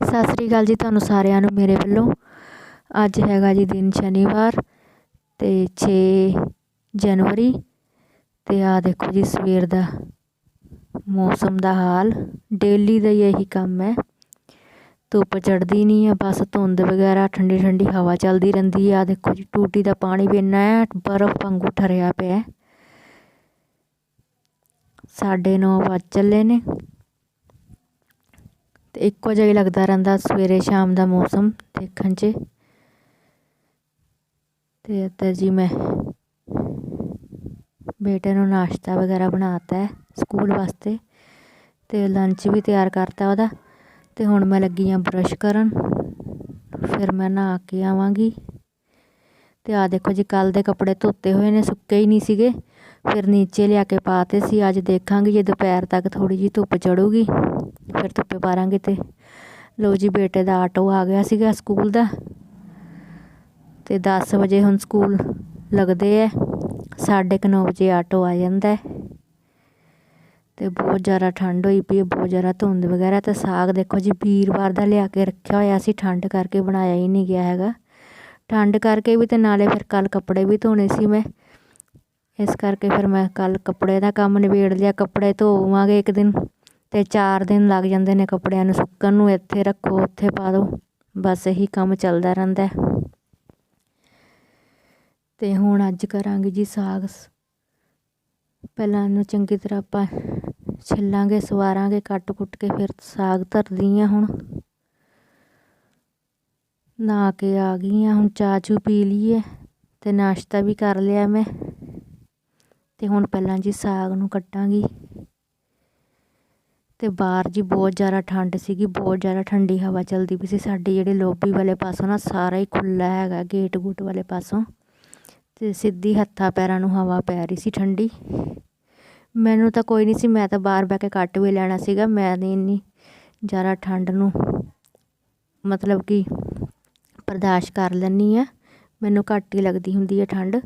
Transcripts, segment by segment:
ਸਤਿ ਸ੍ਰੀ ਅਕਾਲ ਜੀ ਤੁਹਾਨੂੰ ਸਾਰਿਆਂ ਨੂੰ ਮੇਰੇ ਵੱਲੋਂ। ਅੱਜ ਹੈਗਾ ਜੀ ਦਿਨ ਸ਼ਨੀਵਾਰ ਤੇ 6 ਜਨਵਰੀ ਤੇ ਆ ਦੇਖੋ ਜੀ ਸਵੇਰ ਦਾ ਮੌਸਮ ਦਾ ਹਾਲ। ਡੇਲੀ ਦਾ ਹੀ ਇਹੀ ਕੰਮ ਹੈ। ਧੁੱਪ ਚੜਦੀ ਨਹੀਂ ਹੈ ਬਸ ਧੁੰਦ ਵਗੈਰਾ, ਠੰਡੀ ਠੰਡੀ ਹਵਾ ਚੱਲਦੀ ਰਹਿੰਦੀ ਹੈ ਆ ਦੇਖੋ ਜੀ ਟੂਟੀ ਦਾ ਪਾਣੀ ਵੀ ਇੰਨਾ ਹੈ, ਬਰਫ਼ ਵਾਂਗੂ ਠਰਿਆ ਪਿਆ ਸਾਢੇ 9 ਵੱਜ ਚੱਲੇ ਨੇ। ਤੇ ਇੱਕੋ ਜਿਹਾ ਹੀ ਲੱਗਦਾ ਰਹਿੰਦਾ ਸਵੇਰੇ ਸ਼ਾਮ ਦਾ ਮੌਸਮ ਦੇਖਣ 'ਚ। ਤੇ ਇੱਧਰ ਜੀ ਮੈਂ ਬੇਟੇ ਨੂੰ ਨਾਸ਼ਤਾ ਵਗੈਰਾ ਬਣਾਤਾ ਹੈ ਸਕੂਲ ਵਾਸਤੇ ਤੇ ਲੰਚ ਵੀ ਤਿਆਰ ਕਰਤਾ ਉਹਦਾ। ਤੇ ਹੁਣ ਮੈਂ ਲੱਗੀ ਆ ਬਰਸ਼ ਕਰਨ। ਫਿਰ ਮੈਂ ਨਹਾ ਕੇ ਆਵਾਂਗੀ। ਤੇ ਆ ਦੇਖੋ ਜੀ ਕੱਲ ਦੇ ਕੱਪੜੇ ਧੋਤੇ ਹੋਏ ਨੇ, ਸੁੱਕੇ ਹੀ ਨਹੀਂ ਸੀਗੇ। ਫਿਰ ਨੀਚੇ ਲਿਆ ਕੇ ਪਾਤੇ ਸੀ। ਅੱਜ ਦੇਖਾਂਗੇ ਜੇ ਦੁਪਹਿਰ ਤੱਕ ਥੋੜੀ ਜੀ ਧੁੱਪ ਚੜੂਗੀ ਫਿਰ ਧੁੱਪੇ ਪਾਰਾਂਗੇ ਤੇ ਲੋ ਜੀ ਬੇਟੇ ਦਾ ਆਟੋ ਆ ਗਿਆ ਸੀਗਾ ਸਕੂਲ ਦਾ ਤੇ 10 ਵਜੇ ਹੁਣ ਸਕੂਲ ਲੱਗਦੇ ਐ 9:30 ਵਜੇ ਆਟੋ ਆ ਜਾਂਦਾ ਹੈ। ਤੇ ਬਹੁਤ ਜ਼ਿਆਦਾ ਠੰਡ ਹੋਈ ਪਈ ਹੈ, ਬਹੁਤ ਜ਼ਿਆਦਾ ਧੁੰਦ ਵਗੈਰਾ ਤੇ ਸਾਗ ਦੇਖੋ ਜੀ ਵੀਰਵਾਰ ਦਾ ਲਿਆ ਕੇ ਰੱਖਿਆ ਹੋਇਆ ਸੀ, ਠੰਡ ਕਰਕੇ ਬਣਾਇਆ ਹੀ ਨਹੀਂ ਗਿਆ ਹੈਗਾ। ਠੰਡ ਕਰਕੇ ਵੀ ਤੇ ਨਾਲੇ ਫਿਰ ਕੱਲ ਕੱਪੜੇ ਵੀ ਧੋਣੇ ਸੀ ਮੈਂ। ਇਸ ਕਰਕੇ ਫਿਰ ਮੈਂ ਕੱਲ ਕੱਪੜੇ ਦਾ ਕੰਮ ਨਿਬੇੜ ਲਿਆ, ਕੱਪੜੇ ਧੋਵਾਂਗੇ ਇੱਕ ਦਿਨ। ਅਤੇ ਚਾਰ ਦਿਨ ਲੱਗ ਜਾਂਦੇ ਨੇ ਕੱਪੜਿਆਂ ਨੂੰ ਸੁੱਕਣ ਨੂੰ, ਇੱਥੇ ਰੱਖੋ, ਉੱਥੇ ਪਾ ਦਿਓ। ਬਸ ਇਹੀ ਕੰਮ ਚੱਲਦਾ ਰਹਿੰਦਾ ਅਤੇ ਹੁਣ ਅੱਜ ਕਰਾਂਗੇ ਜੀ ਸਾਗ। ਪਹਿਲਾਂ ਇਹਨੂੰ ਚੰਗੀ ਤਰ੍ਹਾਂ ਆਪਾਂ ਛਿੱਲਾਂਗੇ, ਸਵਾਰਾਂਗੇ ਕੱਟ ਕੁੱਟ ਕੇ, ਫਿਰ ਸਾਗ ਧਰਦੀ ਆ ਹੁਣ। ਨਾ ਕੇ ਆ ਗਈ ਆ ਹੁਣ ਚਾਹ ਚੂ ਪੀ ਲਈਏ ਤੇ ਨਾਸ਼ਤਾ ਵੀ ਕਰ ਲਿਆ ਮੈਂ। ਤੇ ਹੁਣ ਪਹਿਲਾਂ ਜੀ ਸਾਗ ਨੂੰ ਕੱਟਾਂਗੀ। ਤੇ ਬਾਹਰ ਜੀ ਬਹੁਤ ਜ਼ਿਆਦਾ ਠੰਡ ਸੀਗੀ, ਬਹੁਤ ਜ਼ਿਆਦਾ ਠੰਡੀ ਹਵਾ ਚੱਲਦੀ ਪਈ ਸੀ। ਸਾਡੀ ਜਿਹੜੇ ਲੋਬੀ ਵਾਲੇ ਪਾਸੋਂ ਨਾ ਸਾਰਾ ਹੀ ਖੁੱਲਾ ਹੈਗਾ, ਗੇਟ ਗੂਟ ਵਾਲੇ ਪਾਸੋਂ। ਤੇ ਸਿੱਧੀ ਹੱਥਾਂ ਪੈਰਾਂ ਨੂੰ ਹਵਾ ਪੈ ਰਹੀ ਸੀ ਠੰਡੀ। ਮੈਨੂੰ ਤਾਂ ਕੋਈ ਨਹੀਂ ਸੀ, ਮੈਂ ਤਾਂ ਬਾਹਰ ਬੈ ਕੇ ਕੱਟ ਵੀ ਲੈਣਾ ਸੀਗਾ, ਮੈਂ ਨਹੀਂ ਇੰਨੀ ਜ਼ਿਆਦਾ ਠੰਡ ਨੂੰ ਮਤਲਬ ਕਿ ਬਰਦਾਸ਼ਤ ਕਰ ਲੈਂਦੀ ਆ ਮੈਨੂੰ ਘੱਟ ਹੀ ਲੱਗਦੀ ਹੁੰਦੀ ਹੈ ਠੰਡ।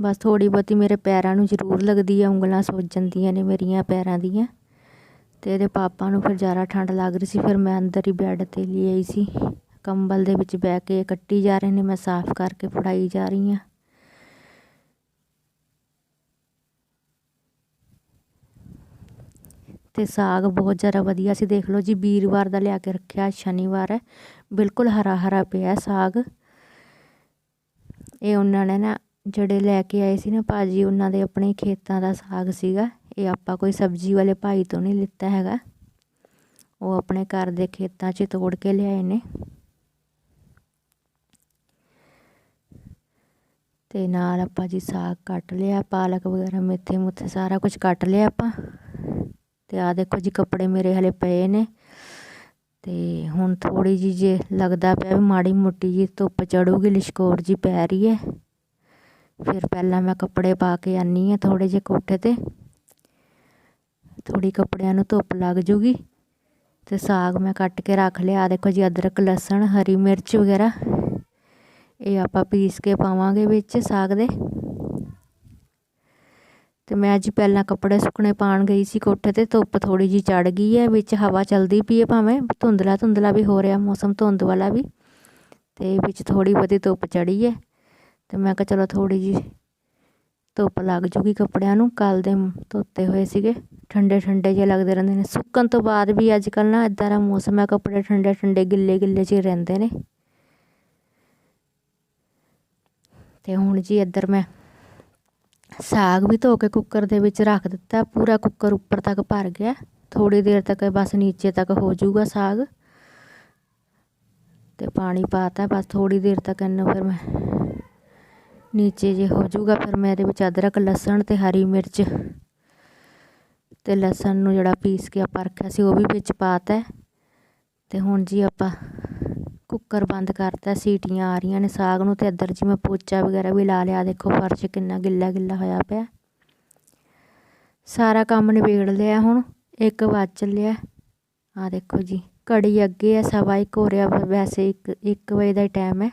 ਬਸ ਥੋੜੀ ਬਹੁਤੀ ਮੇਰੇ ਪੈਰਾਂ ਨੂੰ ਜ਼ਰੂਰ ਲੱਗਦੀ ਹੈ, ਉਂਗਲਾਂ ਸੁੱਜ ਜਾਂਦੀਆਂ ਨੇ ਮੇਰੀਆਂ ਪੈਰਾਂ ਦੀਆਂ। ਤੇ ਇਹਦੇ ਪਾਪਾ ਨੂੰ ਫਿਰ ਜ਼ਿਆਦਾ ਠੰਡ ਲੱਗ ਰਹੀ ਸੀ, ਫਿਰ ਮੈਂ ਅੰਦਰ ਹੀ ਬੈੱਡ 'ਤੇ ਲੈ ਆਈ ਸੀ। ਕੰਬਲ ਦੇ ਵਿੱਚ ਬਹਿ ਕੇ ਕੱਟੀ ਜਾ ਰਹੇ ਨੇ, ਮੈਂ ਸਾਫ਼ ਕਰਕੇ ਫੜਾਈ ਜਾ ਰਹੀ ਹਾਂ। ਤੇ ਸਾਗ ਬਹੁਤ ਜ਼ਿਆਦਾ ਵਧੀਆ ਸੀ, ਦੇਖ ਲਓ ਜੀ, ਵੀਰਵਾਰ ਦਾ ਲਿਆ ਕੇ ਰੱਖਿਆ, ਸ਼ਨੀਵਾਰ ਹੈ, ਬਿਲਕੁਲ ਹਰਾ ਹਰਾ ਪਿਆ ਸਾਗ। ਇਹ ਉਹਨਾਂ ਨੇ ਨਾ, ਜਿਹੜੇ ਲੈ ਕੇ ਆਏ ਸੀ ਨਾ ਭਾਜੀ, ਉਹਨਾਂ ਦੇ ਆਪਣੇ ਖੇਤਾਂ ਦਾ ਸਾਗ ਸੀਗਾ। ਇਹ ਆਪਾਂ ਕੋਈ ਸਬਜ਼ੀ ਵਾਲੇ ਭਾਈ ਤੋਂ ਨਹੀਂ ਲਿੱਤਾ ਹੈਗਾ। ਉਹ ਆਪਣੇ ਘਰ ਦੇ ਖੇਤਾਂ 'ਚ ਤੋੜ ਕੇ ਲਿਆਏ ਨੇ। ਤੇ ਨਾਲ ਆਪਾਂ ਜੀ ਸਾਗ ਕੱਟ ਲਿਆ, ਪਾਲਕ ਵਗੈਰਾ, ਮੇਥੇ ਮੁੱਥੇ ਸਾਰਾ ਕੁਝ ਕੱਟ ਲਿਆ ਆਪਾਂ। ਤੇ ਆ ਦੇਖੋ ਜੀ ਕੱਪੜੇ ਮੇਰੇ ਹਲੇ ਪਏ ਨੇ। ਤੇ ਹੁਣ ਥੋੜੀ ਜੀ ਜੇ ਲੱਗਦਾ ਪਿਆ ਵੀ ਮਾੜੀ ਮੋਟੀ ਜੀ ਧੁੱਪ ਚੜੂਗੀ, ਲਿਸ਼ਕੋਰ ਜੀ ਪੈ ਰਹੀ ਹੈ। ਫਿਰ ਪਹਿਲਾਂ ਮੈਂ ਕੱਪੜੇ ਪਾ ਕੇ ਆਨੀ ਆ ਥੋੜੇ ਜਿਹੇ ਕੋਠੇ ਤੇ। ਥੋੜੀ ਕੱਪੜਿਆਂ ਨੂੰ ਧੁੱਪ ਲੱਗ ਜੂਗੀ ਤੇ ਸਾਗ ਮੈਂ ਕੱਟ ਕੇ ਰੱਖ ਲਿਆ। ਆ ਦੇਖੋ ਜੀ, ਅਦਰਕ, ਲਸਣ, ਹਰੀ ਮਿਰਚ ਵਗੈਰਾ। ਇਹ ਆਪਾਂ ਪੀਸ ਕੇ ਪਾਵਾਂਗੇ ਵਿੱਚ ਸਾਗ ਦੇ। ਤੇ ਮੈਂ ਅੱਜ ਪਹਿਲਾਂ ਕੱਪੜੇ ਸੁੱਕਣੇ ਪਾਣ ਗਈ ਸੀ ਕੋਠੇ ਤੇ, ਧੁੱਪ ਥੋੜੀ ਜੀ ਚੜ ਗਈ ਹੈ, ਵਿੱਚ ਹਵਾ ਚੱਲਦੀ ਪਈ ਹੈ ਭਾਵੇਂ। ਧੁੰਦਲਾ ਧੁੰਦਲਾ ਵੀ ਹੋ ਰਿਹਾ, ਮੌਸਮ ਧੁੰਦ ਵਾਲਾ ਵੀ। ਤੇ ਵਿੱਚ ਥੋੜੀ ਬਹੁਤੀ ਧੁੱਪ ਚੜੀ ਹੈ। ਤੇ ਮੈਂ ਕਿਹਾ ਚਲੋ ਥੋੜੀ ਜੀ ਧੁੱਪ ਲੱਗ ਜੂਗੀ ਕੱਪੜਿਆਂ ਨੂੰ ਕੱਲ ਦੇ ਧੋਤੇ ਹੋਏ ਸੀਗੇ, ਠੰਡੇ ਠੰਡੇ ਜਿਹੇ ਲੱਗਦੇ ਰਹਿੰਦੇ ਨੇ। ਸੁੱਕਣ ਤੋਂ ਬਾਅਦ ਵੀ ਅੱਜ ਕੱਲ ਨਾ ਇਦਾਂ ਦਾ ਮੌਸਮ ਹੈ, ਕੱਪੜੇ ਠੰਡੇ ਠੰਡੇ, ਗਿੱਲੇ ਗਿੱਲੇ ਜਿਹੇ ਰਹਿੰਦੇ ਨੇ। ਤੇ ਹੁਣ ਜੀ ਇੱਧਰ ਮੈਂ ਸਾਗ ਵੀ ਧੋ ਕੇ ਕੁੱਕਰ ਦੇ ਵਿੱਚ ਰੱਖ ਦਿੱਤਾ, ਪੂਰਾ ਕੁੱਕਰ ਉੱਪਰ ਤੱਕ ਭਰ ਗਿਆ। ਥੋੜੀ ਦੇਰ ਤੱਕ ਬਸ ਨੀਚੇ ਤੱਕ ਹੋ ਜਾਊਗਾ ਸਾਗ। ਤੇ ਪਾਣੀ ਪਾਤਾ ਬਸ ਥੋੜੀ ਦੇਰ ਤੱਕ ਇਹਨੂੰ ਫਿਰ ਮੈਂ ਨੀਚੇ ਜੇ ਹੋ ਜਾਊਗਾ, ਫਿਰ ਮੈਂ ਇਹਦੇ ਵਿੱਚ ਅਦਰਕ, ਲਸਣ ਤੇ ਹਰੀ ਮਿਰਚ ਤੇ ਲਸਣ ਨੂੰ ਜਿਹੜਾ ਪੀਸ ਕੇ ਆਪਾਂ ਰੱਖਿਆ ਸੀ, ਉਹ ਵੀ ਵਿੱਚ ਪਾਤਾ ਤੇ ਹੁਣ ਜੀ ਆਪਾਂ ਕੁੱਕਰ ਬੰਦ ਕਰਤਾ, ਸੀਟੀਆਂ ਆ ਰਹੀਆਂ ਨੇ ਸਾਗ ਨੂੰ ਤੇ ਇੱਧਰ ਜੀ ਮੈਂ ਪੋਚਾ ਵਗੈਰਾ ਵੀ ਲਾ ਲਿਆ, ਦੇਖੋ ਫਰਸ਼ ਕਿੰਨਾ ਗਿੱਲਾ ਗਿੱਲਾ ਹੋਇਆ ਪਿਆ। ਸਾਰਾ ਕੰਮ ਨਿਬੇੜ ਲਿਆ ਹੁਣ, ਇੱਕ ਵੱਜ ਚੱਲਿਆ। ਆ ਦੇਖੋ ਜੀ, ਘੜੀ ਅੱਗੇ ਹੈ, ਸਵਾ ਇੱਕ ਹੋ ਰਿਹਾ ਵੈਸੇ 1 1 ਵਜੇ ਦਾ ਟਾਈਮ ਹੈ।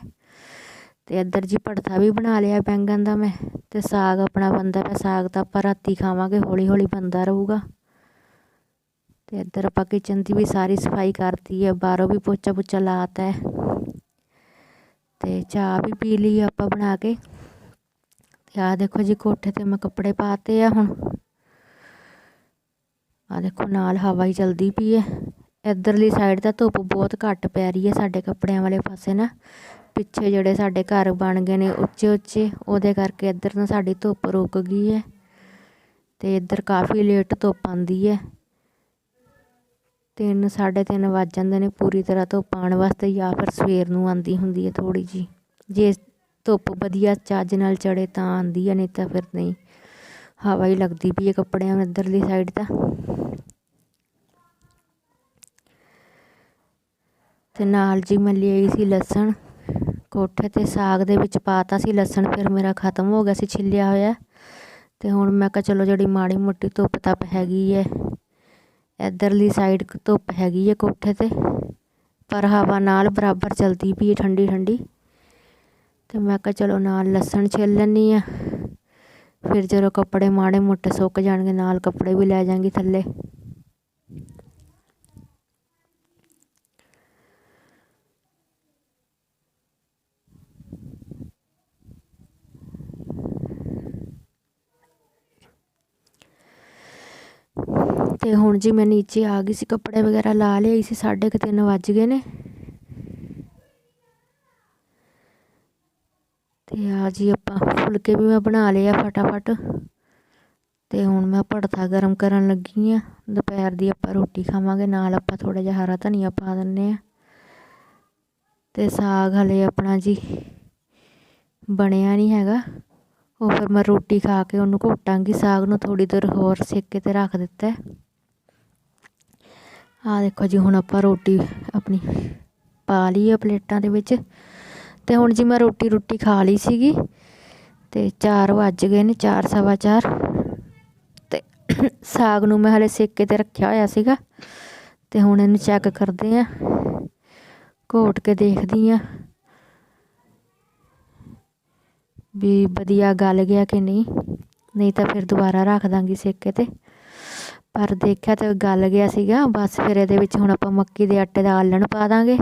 ਅਤੇ ਇੱਧਰ ਜੀ ਭੜਥਾ ਵੀ ਬਣਾ ਲਿਆ ਬੈਂਗਣ ਦਾ ਮੈਂ ਅਤੇ ਸਾਗ ਆਪਣਾ ਬਣਦਾ ਪਿਆ, ਸਾਗ ਤਾਂ ਆਪਾਂ ਰਾਤੀ ਖਾਵਾਂਗੇ ਹੌਲੀ ਹੌਲੀ ਬਣਦਾ ਰਹੂਗਾ। ਅਤੇ ਇੱਧਰ ਆਪਾਂ ਕਿਚਨ ਦੀ ਵੀ ਸਾਰੀ ਸਫ਼ਾਈ ਕਰਤੀ ਹੈ ਬਾਹਰੋਂ ਵੀ ਪੋਚਾ ਪੁੱਚਾ ਲਾਤਾ ਹੈ। ਅਤੇ ਚਾਹ ਵੀ ਪੀ ਲਈ ਆਪਾਂ ਬਣਾ ਕੇ। ਤੇ ਆਹ ਦੇਖੋ ਜੀ ਕੋਠੇ ਤੇ ਮੈਂ ਕੱਪੜੇ ਪਾਤੇ ਆ ਹੁਣ। ਆਹ ਦੇਖੋ ਨਾਲ ਹਵਾ ਹੀ ਚਲਦੀ ਪਈ ਹੈ। ਇੱਧਰਲੀ ਸਾਈਡ ਤਾਂ ਧੁੱਪ ਬਹੁਤ ਘੱਟ ਪੈ ਰਹੀ ਹੈ ਸਾਡੇ ਕੱਪੜਿਆਂ ਵਾਲੇ ਪਾਸੇ ਨਾ। ਪਿੱਛੇ ਜਿਹੜੇ ਸਾਡੇ ਘਰ ਬਣ ਗਏ ਨੇ ਉੱਚੇ ਉੱਚੇ, ਉਹਦੇ ਕਰਕੇ ਇੱਧਰ ਨਾ ਸਾਡੀ ਧੁੱਪ ਰੁਕ ਗਈ ਹੈ ਤੇ ਇੱਧਰ ਕਾਫੀ ਲੇਟ ਧੁੱਪ ਆਉਂਦੀ ਹੈ। ਤਿੰਨ, ਸਾਢੇ ਤਿੰਨ ਵੱਜ ਜਾਂਦੇ ਨੇ ਪੂਰੀ ਤਰ੍ਹਾਂ ਧੁੱਪ ਆਉਣ ਵਾਸਤੇ ਜਾਂ ਫਿਰ ਸਵੇਰ ਨੂੰ ਆਉਂਦੀ ਹੁੰਦੀ ਹੈ ਥੋੜੀ ਜੀ ਜੇ ਧੁੱਪ ਵਧੀਆ ਚੱਜ ਨਾਲ ਚੜੇ ਤਾਂ ਆਉਂਦੀ ਹੈ, ਨਹੀਂ ਤਾਂ ਫਿਰ ਨਹੀਂ। ਹਵਾ ਹੀ ਲੱਗਦੀ ਪਈ ਹੈ ਕੱਪੜਿਆਂ ਨੂੰ ਇੱਧਰਲੀ ਸਾਈਡ ਤਾਂ। ਤੇ ਨਾਲ ਜੀ ਮੈਂ ਲਈ ਸੀ ਲਸਣ। ਕੋਠੇ ਤੇ ਸਾਗ ਦੇ ਵਿੱਚ ਪਾਤਾ ਸੀ ਲਸਣ, ਫਿਰ ਮੇਰਾ ਖਤਮ ਹੋ ਗਿਆ ਸੀ, ਛਿੱਲਿਆ ਹੋਇਆ। ਤੇ ਹੁਣ ਮੈਂ ਕਿਹਾ ਚਲੋ ਜਿਹੜੀ ਮਾੜੀ ਮੋਟੀ ਧੁੱਪ ਤੱਪ ਹੈਗੀ ਹੈ ਇੱਧਰਲੀ ਸਾਈਡ ਧੁੱਪ ਹੈਗੀ ਹੈ ਕੋਠੇ ਤੇ, ਪਰ ਹਵਾ ਨਾਲ ਬਰਾਬਰ ਚਲਦੀ ਪਈ ਹੈ ਠੰਡੀ ਠੰਡੀ। ਤੇ ਮੈਂ ਕਿਹਾ ਚਲੋ ਨਾਲ ਲਸਣ ਛਿੱਲ ਲੈਂਦੀ ਆ। ਫਿਰ ਜਦੋਂ ਕੱਪੜੇ ਮਾੜੇ ਮੋਟੇ ਸੁੱਕ ਜਾਣਗੇ, ਨਾਲ ਕੱਪੜੇ ਵੀ ਲੈ ਜਾਵਾਂਗੀ ਥੱਲੇ। ਤੇ ਹੁਣ ਜੀ ਮੈਂ ਨੀਚੇ ਆ ਗਈ ਸੀ, ਕੱਪੜੇ ਵਗੈਰਾ ਲਾ ਲਿਆਈ ਸੀ, ਸਾਢੇ ਕੁ ਤਿੰਨ ਵੱਜ ਗਏ ਨੇ। ਤੇ ਆ ਜੀ ਆਪਾਂ ਫੁਲਕੇ ਵੀ ਮੈਂ ਬਣਾ ਲਏ ਆ ਫਟਾਫਟ। ਤੇ ਹੁਣ ਮੈਂ ਭੜਥਾ ਗਰਮ ਕਰਨ ਲੱਗੀ ਆ। ਦੁਪਹਿਰ ਦੀ ਆਪਾਂ ਰੋਟੀ ਖਾਵਾਂਗੇ, ਨਾਲ ਆਪਾਂ ਥੋੜਾ ਜਿਹਾ ਹਰਾ ਧਨੀਆ ਪਾ ਦਿੰਨੇ ਆ। ਤੇ ਸਾਗ ਹਲੇ ਆਪਣਾ ਜੀ ਬਣਿਆ ਨਹੀਂ ਹੈਗਾ। ਉਹ ਫਿਰ ਮੈਂ ਰੋਟੀ ਖਾ ਕੇ ਉਹਨੂੰ ਘੋਟਾਂਗੀ, ਸਾਗ ਨੂੰ ਥੋੜੀ ਦੇਰ ਹੋਰ ਸੇਕੇ ਤੇ ਰੱਖ ਦਿੱਤਾ। ਆ ਦੇਖੋ ਜੀ, ਹੁਣ ਆਪਾਂ ਰੋਟੀ ਆਪਣੀ ਪਾ ਲਈ ਆ ਪਲੇਟਾਂ ਦੇ ਵਿੱਚ ਤੇ ਹੁਣ ਜੀ ਮੈਂ ਰੋਟੀ ਰੋਟੀ ਖਾ ਲਈ ਸੀਗੀ ਤੇ 4 ਵੱਜ ਗਏ ਨੇ 4 ਸਵਾ 4 ਤੇ ਸਾਗ ਨੂੰ ਮੈਂ ਹਲੇ ਸੇਕੇ ਤੇ ਰੱਖਿਆ ਹੋਇਆ ਸੀਗਾ ਤੇ ਹੁਣ ਇਹਨੂੰ ਚੈੱਕ ਕਰਦੇ ਆ, ਘੋਟ ਕੇ ਦੇਖਦੀ ਆ ਵੀ ਵਧੀਆ ਗੱਲ ਗਿਆ ਕਿ ਨਹੀਂ ਨਹੀਂ ਤਾਂ ਫਿਰ ਦੁਬਾਰਾ ਰੱਖ ਦਾਂਗੀ ਸੇਕੇ ਤੇ। ਪਰ ਦੇਖਿਆ ਤਾਂ ਗਲ ਗਿਆ ਸੀਗਾ, ਬਸ ਫਿਰ ਇਹਦੇ ਵਿੱਚ ਹੁਣ ਆਪਾਂ ਮੱਕੀ ਦੇ ਆਟੇ ਦਾ ਆਲਣ ਪਾ ਦਾਂਗੇ।